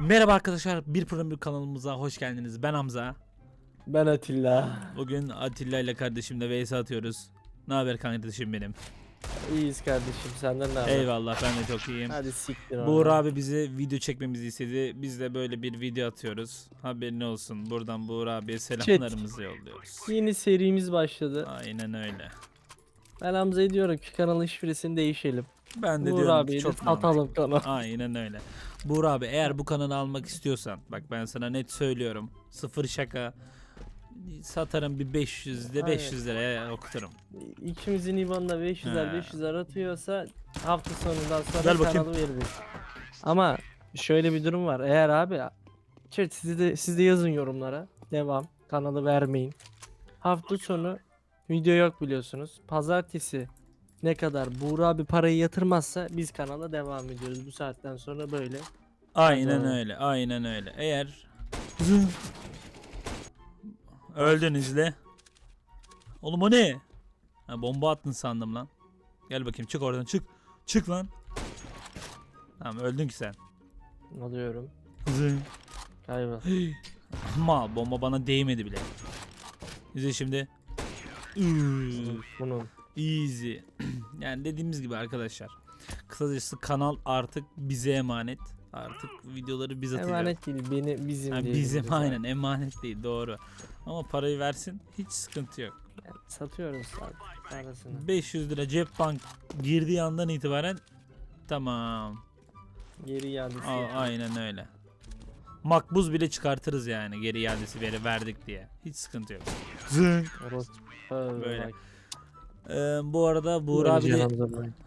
Merhaba arkadaşlar, bir program bir kanalımıza hoş geldiniz. Ben Hamza. Ben Atilla. Bugün Atilla ile kardeşimle vs atıyoruz. Ne haber kardeşim benim? İyiyiz kardeşim senden ne haber? Eyvallah ben de çok iyiyim. Hadi siktir Buğra oradan. abi bize video çekmemizi istedi. Biz de böyle bir video atıyoruz. Haberin olsun. Buradan Buğra abiye selamlarımızı yolluyoruz. Yeni serimiz başladı. Aynen öyle. Ben Hamza'ya diyorum ki kanalın şifresini değişelim. Ben de Uğur diyorum ki abiyi de çok satalım mantıklı. kanalı. Aynen öyle. Buğra abi eğer bu kanalı almak istiyorsan bak ben sana net söylüyorum. Sıfır şaka. Satarım bir 500 de Aynen. 500 liraya okuturum. İkimizin IBAN'ına 500'er He. 500'er atıyorsa hafta sonundan sonra Ver bakayım. kanalı veririz. Ama şöyle bir durum var. Eğer abi chat siz de, siz de yazın yorumlara. Devam. Kanalı vermeyin. Hafta sonu video yok biliyorsunuz. Pazartesi ne kadar Buğra abi parayı yatırmazsa biz kanala devam ediyoruz. Bu saatten sonra böyle. Aynen Tamam. öyle. Aynen öyle. Eğer öldün izle. Oğlum o ne? Ha, bomba attın sandım lan. Gel bakayım çık oradan çık. Çık lan. Tamam öldün ki sen. Alıyorum. Zın. Kaybol. Ama bomba bana değmedi bile. İzle şimdi. Üf, Bunun. Easy. yani dediğimiz gibi arkadaşlar. Kısacası kanal artık bize emanet. Artık videoları biz atacağız. Emanet değil beni bizim diyelim bizim biz aynen emanet değil doğru. Ama parayı versin hiç sıkıntı yok. Yani satıyoruz abi parasını. 500 lira cep bank girdiği andan itibaren tamam. Geri iadesi. A- aynen öyle. Makbuz bile çıkartırız yani geri iadesi veri verdik diye. Hiç sıkıntı yok. Zın. Orospu. Böyle. Ee, bu arada Buğra abi de,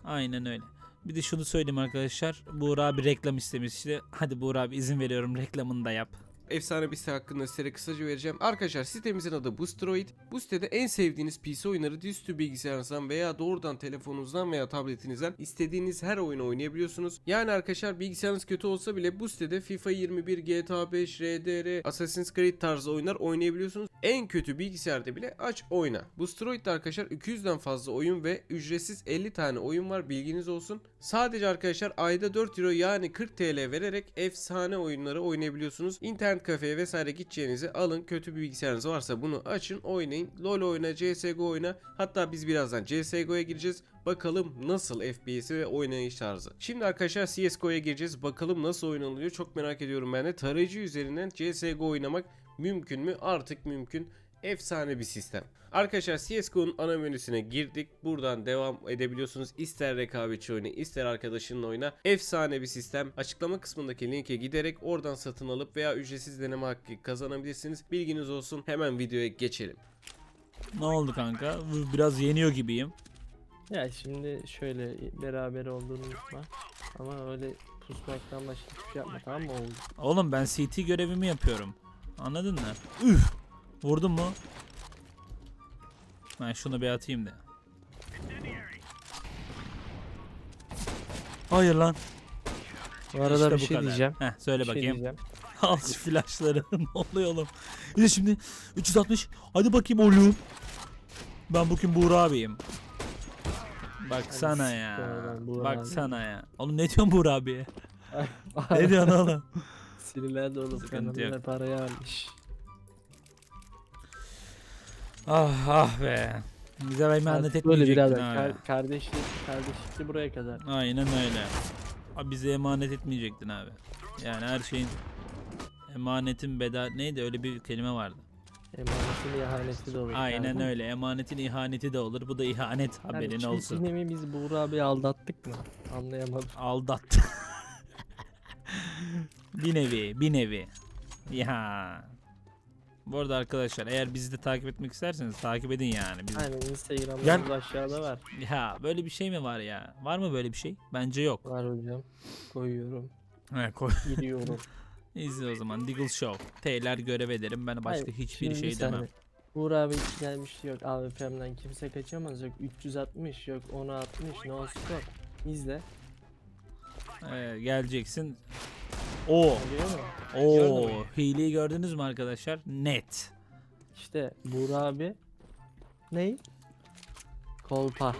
aynen öyle. Bir de şunu söyleyeyim arkadaşlar. Buğra abi reklam istemişti. Hadi Buğra abi izin veriyorum reklamını da yap. Efsane bir site hakkında size kısaca vereceğim. Arkadaşlar sitemizin adı Boostroid. Bu sitede en sevdiğiniz PC oyunları dizüstü bilgisayarınızdan veya doğrudan telefonunuzdan veya tabletinizden istediğiniz her oyunu oynayabiliyorsunuz. Yani arkadaşlar bilgisayarınız kötü olsa bile bu sitede FIFA 21, GTA 5, RDR, Assassin's Creed tarzı oyunlar oynayabiliyorsunuz. En kötü bilgisayarda bile aç oyna. Boostroid'de arkadaşlar 200'den fazla oyun ve ücretsiz 50 tane oyun var bilginiz olsun. Sadece arkadaşlar ayda 4 euro yani 40 TL vererek efsane oyunları oynayabiliyorsunuz. İnternet kafeye vesaire gideceğinizi alın. Kötü bir bilgisayarınız varsa bunu açın oynayın. LoL oyna, CSGO oyna. Hatta biz birazdan CSGO'ya gireceğiz. Bakalım nasıl FPS'i ve oynayış tarzı. Şimdi arkadaşlar CSGO'ya gireceğiz. Bakalım nasıl oynanılıyor çok merak ediyorum ben de. Tarayıcı üzerinden CSGO oynamak mümkün mü? Artık mümkün. Efsane bir sistem. Arkadaşlar CSGO'nun ana menüsüne girdik. Buradan devam edebiliyorsunuz. İster rekabetçi oyna, ister arkadaşınla oyna. Efsane bir sistem. Açıklama kısmındaki linke giderek oradan satın alıp veya ücretsiz deneme hakkı kazanabilirsiniz. Bilginiz olsun. Hemen videoya geçelim. Ne oldu kanka? Biraz yeniyor gibiyim. Ya şimdi şöyle beraber olduğunu unutma. Ama öyle pusmaktan başka hiçbir şey yapma tamam mı oğlum? Oğlum ben CT görevimi yapıyorum. Anladın mı? Üf! Vurdun mu? Ben şunu bir atayım da. Hayır lan. Bu arada İşte bir bu şey kadar. diyeceğim. Heh, söyle Bir şey bakayım. diyeceğim. Al şu flashları. ne oluyor oğlum? Bir de şimdi 360. Hadi bakayım oğlum. Ben bugün Buğra abiyim. Baksana ya. Baksana ya. Oğlum ne diyorsun Buğra abiye? ne diyorsun oğlum? Sinirlendi oğlum. Sıkıntı Kanalına parayı almış. Ah ah be. Bize emanet Artık Böyle etmeyecektin birader. Kar- kardeşlik, kardeşlikli buraya kadar. Aynen öyle. Abi bize emanet etmeyecektin abi. Yani her şeyin emanetin bedel neydi öyle bir kelime vardı. Emanetin ihaneti de olur. Aynen öyle. Emanetin ihaneti de olur. Bu da ihanet haberin olsun. Yine mi biz Buğra abi aldattık mı? Anlayamadım. Aldattı. bir nevi, bir nevi. Ya. Bu arada arkadaşlar eğer bizi de takip etmek isterseniz takip edin yani. Biz... Aynen Instagram'da Gel. aşağıda var. Ya böyle bir şey mi var ya? Var mı böyle bir şey? Bence yok. Var hocam. Koyuyorum. He, koy. Giriyorum. İzle o zaman Diggle Show. T'ler görev ederim. Ben başka Hayır, hiçbir şey demem. Uğur abi hiç gelmiş yok AWP'mden kimse kaçamaz yok 360 yok 10'a 60 no scope İzle Ee, geleceksin. Gördün mü? Hileyi gördünüz mü arkadaşlar? Net. İşte Buğra abi Ney? Kolpa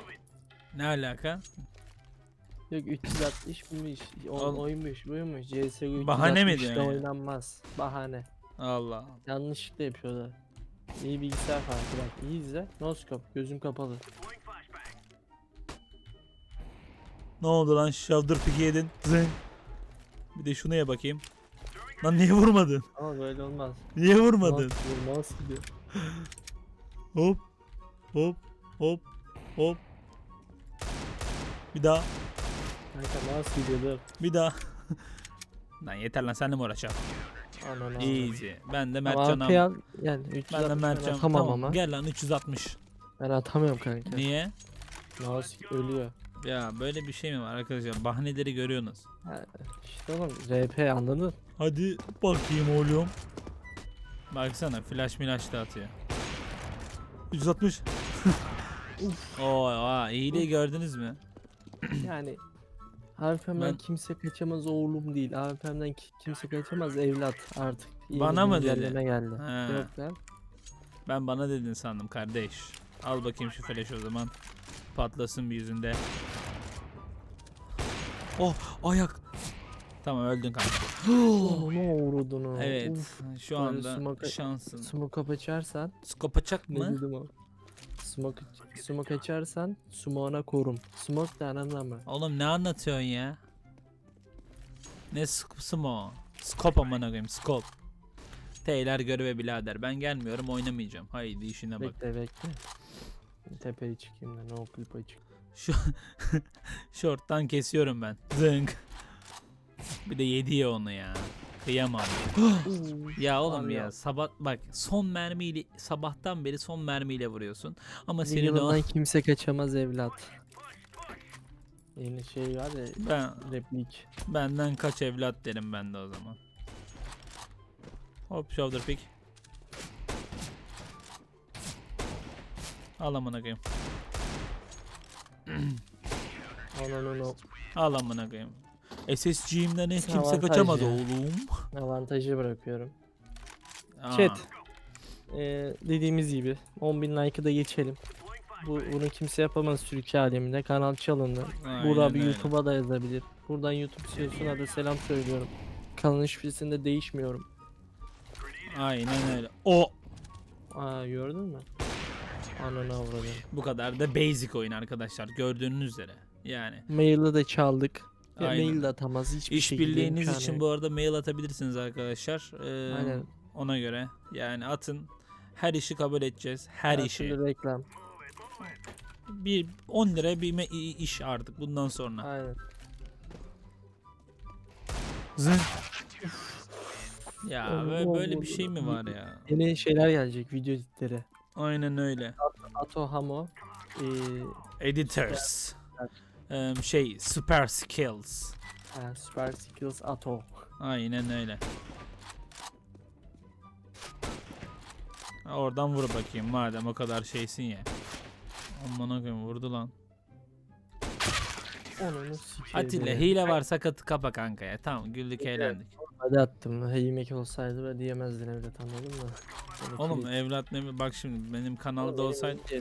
Ne alaka? Yok 360'mış, Oğlum. o- oymuş, buymuş. CSGO Bahane mi 360'da diyorsun ya? oynanmaz. Bahane. Allah. Yanlışlıkla yapıyorlar. İyi bilgisayar farkı bak. İyi izle. No scope. Gözüm kapalı. Ne oldu lan? Shoulder pick yedin. Zın. Bir de şunu ye bakayım. Lan niye vurmadın? Ama böyle olmaz. Niye vurmadın? Nasıl gidiyor? Hop. Hop. Hop. Hop. Bir daha. Kanka nasıl gidiyor dur. Bir daha. lan yeter lan seninle mi uğraşacağım? Ananı Easy. Ben de Mertcan al. Yani 360 Ben de Mertcan. atamam Tamam. ama. Gel lan 360. Ben atamıyorum kanka. Niye? Nasıl ölüyor. Ya böyle bir şey mi var arkadaşlar? Bahaneleri görüyorsunuz. Ha, işte oğlum RP anladın? Hadi bakayım oğlum. Baksana flash milaş da atıyor. 160. Oo, aa, iyiliği gördünüz mü? Yani AWP'mden Ben- kimse kaçamaz oğlum değil. AWP'mden ki- kimse kaçamaz evlat artık. Yeni Bana mı dedi? güncelleme geldi. He. Yok lan. Ben bana dedin sandım kardeş. Al bakayım şu flash o zaman. Patlasın bir yüzünde. Oh ayak. Tamam öldün kanka. Ne uğradın o? evet. Uf, şu böyle anda smoke- şansın. smoke up açarsan Skopacak ne mı? dedim o? Smoke, smoke açarsan smoke'una korum. Smoke da anladın mı? Oğlum ne anlatıyorsun ya? Ne skopsu mu o? Skop amına koyayım skop. Teyler göreve birader. Ben gelmiyorum oynamayacağım. Haydi işine bak. Bekle bekle. Tepeye çıkayım da no clip açık. Şu short'tan kesiyorum ben. Zınk. Bir de yedi ya onu ya. Kıyamam. ya oğlum Var ya ya. sabah bak son mermiyle sabahtan beri son mermiyle vuruyorsun. Ama senin o Yılından kimse kaçamaz evlat. Yeni şey var ya ben replik. benden kaç evlat derim ben de o zaman. Hop shoulder pick. Al amına koyayım. Ananın o Al amına koyayım. SSG'imden hiç kimse Avantaj kaçamaz ya. oğlum. avantajı bırakıyorum. Aa, Chat. Ee, dediğimiz gibi 10.000 like'ı da geçelim. Bu, bunu kimse yapamaz Türkiye aleminde. Kanal çalındı. aynen Burak bir. YouTube'a da yazabilir. Buradan YouTube CEO'suna da selam söylüyorum. Kanalın şifresinde değişmiyorum. Aynen öyle. O Aa gördün mü? Ananı avradım. bu kadar da basic oyun arkadaşlar gördüğünüz üzere. Yani Mail'i de çaldık. Ya Aynen. mail de atamaz hiçbir işbirliğiniz imkanı için bu arada mail atabilirsiniz arkadaşlar. Ee, Aynen. Ona göre yani atın. Her işi kabul edeceğiz. Her Her işi. türlü reklam. Bir 10 lira bir me- iş artık bundan sonra. Aynen. Zın. Ya böyle, böyle bir şey mi var ya? Yeni şeyler gelecek video editleri. Aynen öyle. Ato Hamo. Ee, Editors. Em, şey super skills. ha, Super Skills Ato. Aynen öyle. Oradan vur bakayım madem o kadar şeysin ya. Aman koyayım vurdu lan. Onu. Atilla hile varsa katı kapa kanka ya. Tamam güldük eğlendik. Hadi attım. Yemek olsaydı ve diyemezdin evlat anladın mı? Oğlum evlat ne bak şimdi benim kanalda olsaydı önce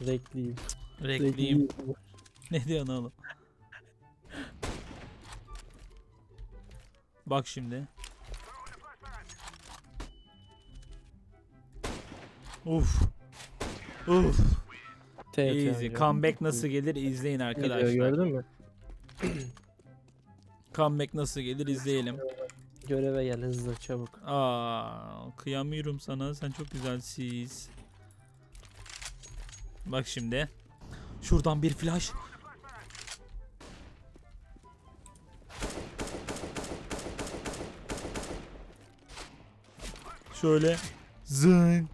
Rekliyim. Rekliyim. Ne diyorsun oğlum? Bak şimdi. Uf. Uf. T Easy. atıyor Comeback nasıl gelir izleyin Geliyor, arkadaşlar. Gördün mü? Comeback nasıl gelir izleyelim. Göreve gel hızlı çabuk. Aa, kıyamıyorum sana. Sen çok güzelsin. Bak şimdi. Şuradan bir flash. Şöyle. Zın.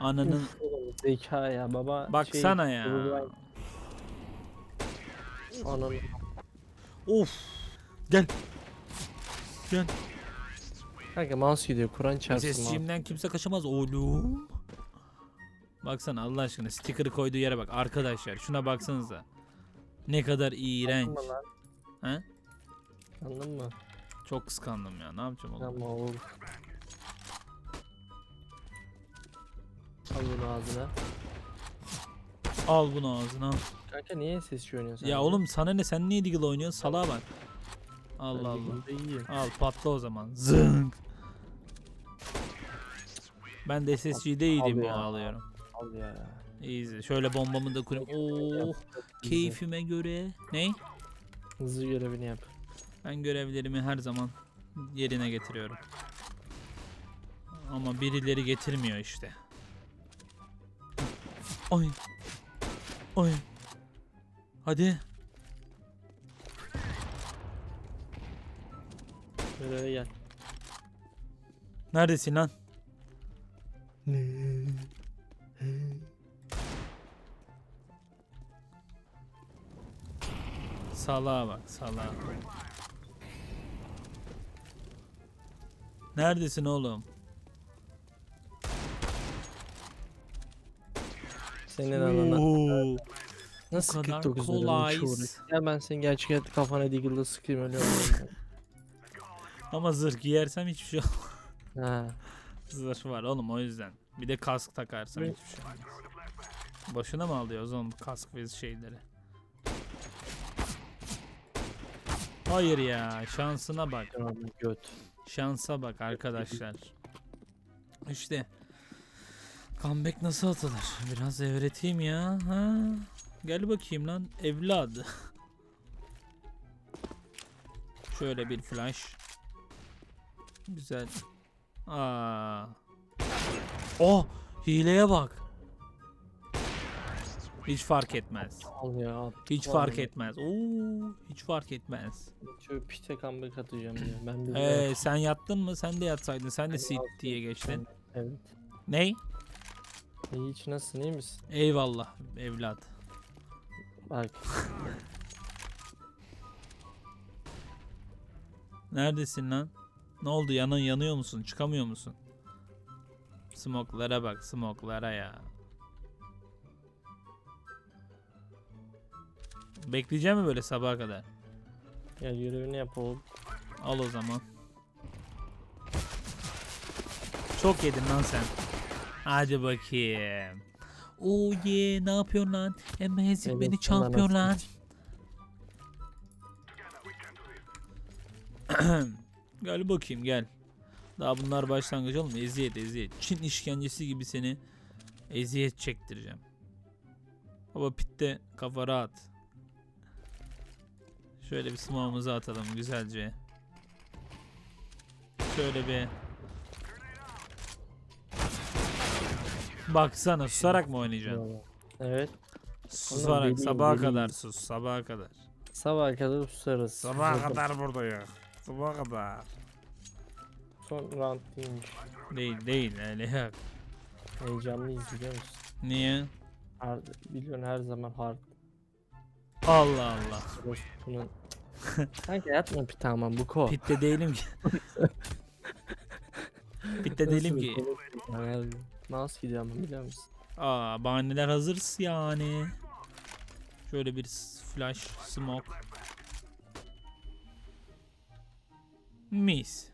Ananın Uf, zeka ya baba. baksana şey, ya. Uruguay- Ananı. Of. Gel. Gel. Kanka mouse gidiyor Kur'an çarpsın mouse. SSG'mden kimse kaçamaz oğlum. Baksana Allah aşkına sticker'ı koyduğu yere bak arkadaşlar şuna baksanıza. Ne kadar iğrenç. Anladın mı lan? He? Anladın mı? Çok kıskandım ya ne yapacağım oğlum. Ama oğlum. Al bunu ağzına. Al bunu ağzına. Kanka niye sesçi oynuyorsun? Ya sen? oğlum sana ne sen niye Deagle oynuyorsun? Salağa bak. Allah Allah. Al patla o zaman. Zınk. Ben de SSG'de iyiydim bu alıyorum. Al ya. İyi şöyle bombamı da kurayım. Oh keyfime göre. Ne? Hızlı görevini yap. Ben görevlerimi her zaman yerine getiriyorum. Ama birileri getirmiyor işte. Oy. Oy. Hadi. Göreve gel. Neredesin lan? Salağa bak salağa. Neredesin oğlum? Senin anana. Nasıl bu kadar 49 kolay. Ya ben senin gerçek kafana Deagle'da sıkayım öyle olmuyor. Ama zırh giyersem hiçbir şey olmaz. ha. Zırh var oğlum o yüzden. Bir de kask takarsam Ne? hiçbir şey olmaz. Boşuna mı alıyoruz oğlum kask ve şeyleri? Hayır ya şansına bak. Göt. Şansa bak arkadaşlar. İşte comeback nasıl atılır? Biraz öğreteyim ya. Ha? Gel bakayım lan evlad. Şöyle bir flash. Güzel. Aa. Oh, hileye bak. Hiç fark etmez. Al ya. at. Hiç fark etmez. Oo, hiç fark etmez. Şöyle pite comeback atacağım diye. Ben bir Ee, sen yattın mı? Sen de yatsaydın. Sen de sit diye geçtin. Evet. Ney? İyi hiç nasılsın iyi misin? Eyvallah evlat. Bak. Neredesin lan? Ne oldu? Yanın yanıyor musun? Çıkamıyor musun? Smoklara bak, smoklara ya. Bekleyeceğim mi böyle sabaha kadar? Gel görevini yap oğlum. Al o zaman. Çok yedin lan sen. Hadi bakayım. Oo ye ne yapıyorsun lan? Amazing Evet, beni çarpıyor lan. gel bakayım gel. Daha bunlar başlangıç oğlum eziyet eziyet. Çin işkencesi gibi seni eziyet çektireceğim. Baba pitte kafa rahat. Şöyle bir smoke'umuzu atalım güzelce. Şöyle bir Baksana susarak mı oynayacaksın? Evet. Susarak sabaha kadar sus sabaha kadar. Sabah kadar susarız. Sabaha kadar buradayız. Sabaha kadar. Son round değilmiş. Değil değil öyle. Heyecanlıyız biliyor musun? Niye? Hard, biliyorsun her zaman hard. Allah Allah. Bunun... Kanka yatma pite aman bu ko. Pitte değilim ki. Pitte değilim ki. Yani, mouse gidiyorum biliyor musun? Aa bahaneler hazırız yani. Şöyle bir flash smoke. Mis.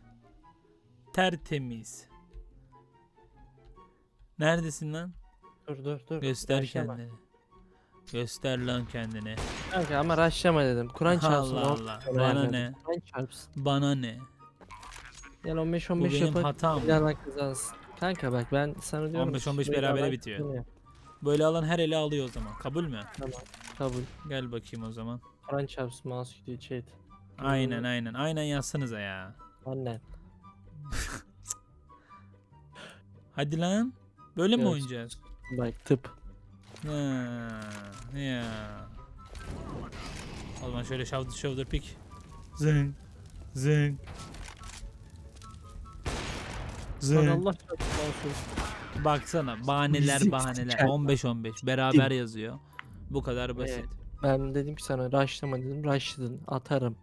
Tertemiz. Neredesin lan? Dur dur dur. Göster Rushlama. kendini. Göster lan kendini. Kanka ama rushlama dedim. Kur'an çarpsın. Allah Allah. Bana ne? Kur'an çarpsın. Bana ne? Gel 15 Bu 15 benim yapalım. hatam. Bir daha kazansın. Kanka bak ben sana diyorum. 15 15 böyle berabere bitiyor. kazanıyor. Böyle alan her ele alıyor o zaman. Kabul mü? Kabul. Gel bakayım o zaman. Kur'an çarpsın mouse gidiyor chat. Aynen aynen. Aynen yazsanıza ya. Annen. Hadi lan. Böyle mi Evet. oynayacağız? Bak tıp. Ha, ya. O zaman şöyle shoulder shoulder pick. Zing. Zing. Zing. Allah çarpsın mouse'u. Baksana bahaneler Bizi bahaneler. siker. 15 15 beraber yazıyor. Bu kadar basit. Ben dedim ki sana rushlama dedim. Rushladın. Atarım.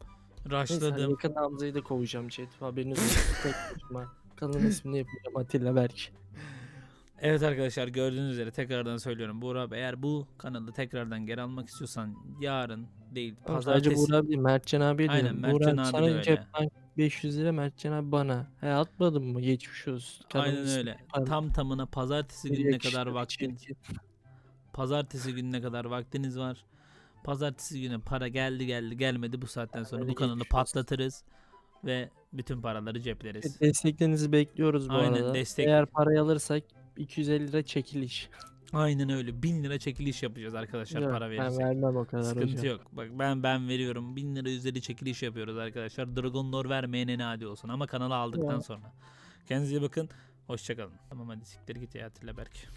Neyse hadi Rushladım. yakın Hamza'yı da kovacağım chat. Haberiniz olsun. Tek başıma. Kanalın ismini yapacağım Atilla Berk. Evet arkadaşlar gördüğünüz üzere tekrardan söylüyorum. Buğra abi, eğer bu kanalı tekrardan geri almak istiyorsan yarın değil sadece pazartesi. Buğra abi değil Mertcan abi Aynen, diyorum. Mertcan Buğra abi sana de öyle. cepten 500 lira Mertcan abi bana. He atmadın mı? Geçmiş olsun. Kanalın Aynen ismini öyle. yaparım. Tam tamına pazartesi gününe yakışıklı kadar vaktiniz çirkin. pazartesi gününe kadar vaktiniz var. Pazartesi günü para geldi geldi gelmedi bu saatten sonra bu kanalı geçmiş olsun. patlatırız ve bütün paraları cepleriz. Desteklerinizi bekliyoruz bu Aynen, arada. destek. Eğer parayı alırsak 250 lira çekiliş. Aynen öyle. 1000 lira çekiliş yapacağız arkadaşlar Yok, para ben verirsek. vermem o kadar Sıkıntı hocam. yok. Bak ben ben veriyorum. 1000 lira üzeri çekiliş yapıyoruz arkadaşlar. Dragon Lore vermeyene ne hadi olsun ama kanalı aldıktan Ya. sonra. Kendinize iyi bakın. Hoşçakalın. Tamam hadi siktir git ya Atilla Berk.